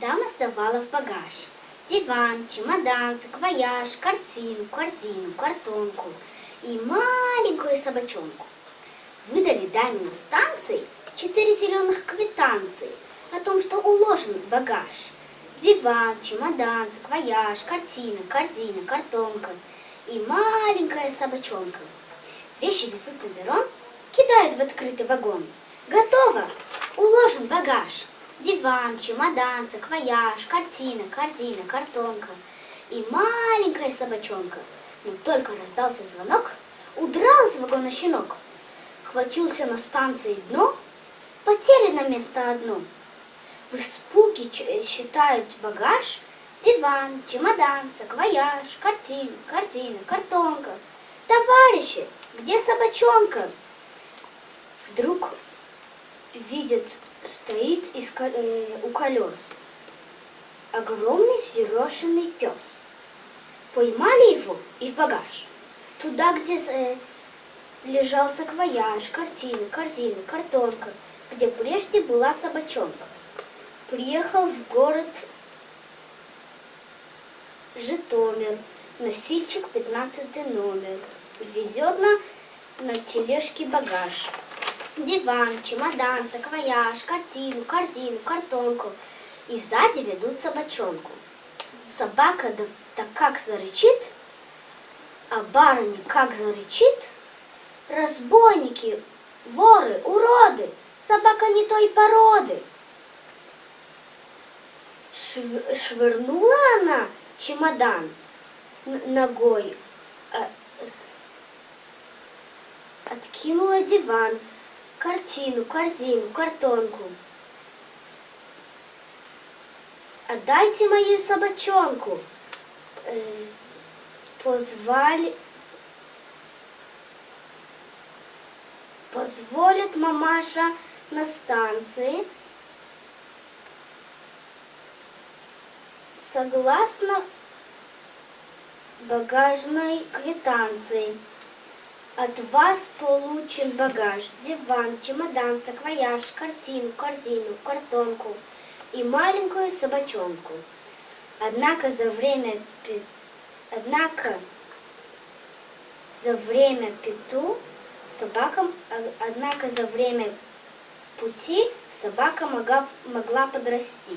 Дама сдавала в багаж. Диван, чемодан, саквояж, картину, корзину, картонку и маленькую собачонку. Выдали даме на станции четыре зеленых квитанции о том, что уложен в багаж. Диван, чемодан, саквояж, картина, корзина, картонка и маленькая собачонка. Вещи везут на перрон, кидают в открытый вагон. Готово! Уложен багаж. Диван, чемодан, саквояж, картина, корзина, картонка и маленькая собачонка. Но только раздался звонок, удрал из вагона щенок. Хватился на станции дно, потеряно место одно. В испуге считают багаж, диван, чемодан, саквояж, картина, корзина, картонка. Товарищи, где собачонка? Вдруг видят, стоит из э, у колес огромный взъерошенный пес. Поймали его и в багаж. Туда, где э, лежал саквояж, картина, корзина, картонка, где прежде была собачонка. Приехал в город Житомир, носильщик 15 номер. Везет на, на тележке багаж. Диван, чемодан, саквояж, картину, корзину, картонку. И сзади ведут собачонку. Собака да, так как зарычит, а барыня как зарычит. Разбойники, воры, уроды, собака не той породы. Шв- швырнула она чемодан ногой, а, откинула диван, картину, корзину, картонку. Отдайте мою собачонку. Э, позвали... Позволит мамаша на станции. Согласно багажной квитанции. От вас получен багаж, диван, чемодан, саквояж, картину, корзину, картонку и маленькую собачонку. Однако за время однако за время пету собака, однако за время пути собака могла, могла подрасти.